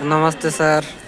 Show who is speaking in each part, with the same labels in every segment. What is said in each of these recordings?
Speaker 1: No más
Speaker 2: te saca.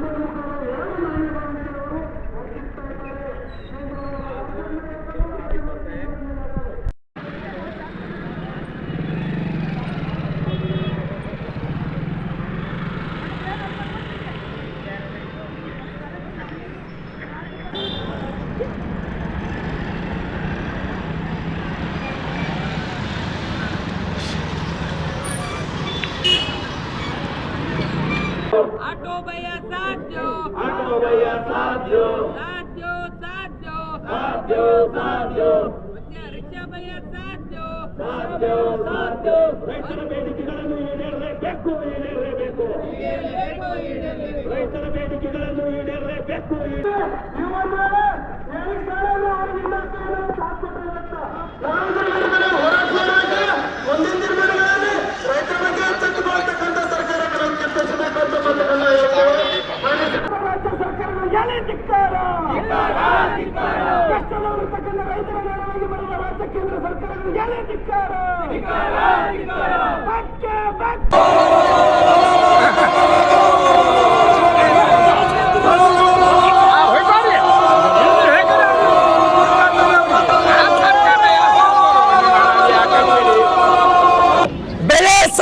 Speaker 2: Thank you. ರೈತರ ಬೇಡಿಕೆಗಳನ್ನು ಈಡೇರಲೇಬೇಕು ಈಡೇರಲೇಬೇಕು ರೈತರ ಬೇಡಿಕೆಗಳನ್ನು ಈಡೇರಲೇಬೇಕು ಕೇಂದ್ರ ಸರ್ಕಾರಗಳು ಏನೇ ಧಿಕ್ಕಾರ.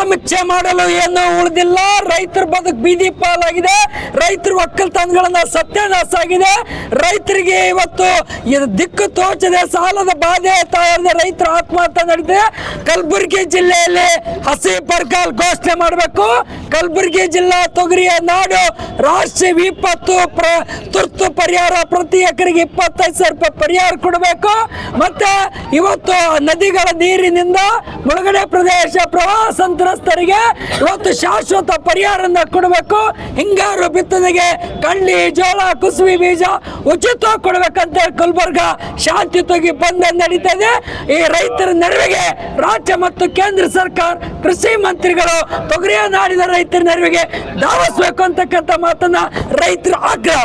Speaker 3: ಸಮೀಕ್ಷೆ ಮಾಡಲು ಏನು ಉಳಿದಿಲ್ಲ. ರೈತರ ಬದುಕು ಬೀದಿ ಪಾಲಾಗಿದೆ. ರೈತರ ಒಕ್ಕಲ್ತನಗಳನ್ನ ಸತ್ಯಾನಾಶ ಆಗಿದೆ. ರೈತರಿಗೆ ಇವತ್ತು ದಿಕ್ಕು ತೋಚದೆ ಸಾಲದ ಬಾಧೆ ತಾಯಿ ರೈತರ ಆತ್ಮಹತ್ಯೆ ನಡೆದಿದೆ. ಕಲಬುರಗಿ ಜಿಲ್ಲೆಯಲ್ಲಿ ಹಸಿ ಬರಗಾಲ ಘೋಷಣೆ ಮಾಡಬೇಕು. ಕಲಬುರಗಿ ಜಿಲ್ಲಾ ತೊಗರಿಯ ನಾಡು ರಾಷ್ಟ್ರೀಯ ವಿಪತ್ತು ತುರ್ತು ಪರಿಹಾರ ಪ್ರತಿ ಎಕರೆಗೆ ಇಪ್ಪತ್ತೈದು ಸಾವಿರ ರೂಪಾಯಿ ಪರಿಹಾರ ಕೊಡಬೇಕು. ಮತ್ತೆ ಇವತ್ತು ನದಿಗಳ ನೀರಿನಿಂದ ಮುಳುಗಡೆ ಪ್ರದೇಶ ಪ್ರವಾಹ ಸಂತ್ರಸ್ತರಿಗೆ ಇವತ್ತು ಶಾಶ್ವತ ಪರಿಹಾರನ ಕೊಡಬೇಕು. ಹಿಂಗಾರು ಬಿತ್ತನೆಗೆ ಕಳ್ಳಿ, ಜೋಳ ಕುಸುಬಿ ಬೀಜ ಉಚಿತ ಕೊಡಬೇಕಂತ ಶಾಂತಿ ಶಾಂತಿಯುತವಾಗಿ ಬಂದ ನಡೀತಾ ಈ ರೈತರ ನೆರವಿಗೆ ರಾಜ್ಯ ಮತ್ತು ಕೇಂದ್ರ ಸರ್ಕಾರ, ಕೃಷಿ ಮಂತ್ರಿಗಳು ತೊಗರಿಯ ನಾಡಿನ ರೈತರ ನೆರವಿಗೆ ಧಾವಿಸ್ಬೇಕು ಅಂತಕ್ಕಂಥ ಮಾತನ್ನ ರೈತರ ಆಗ್ರಹ.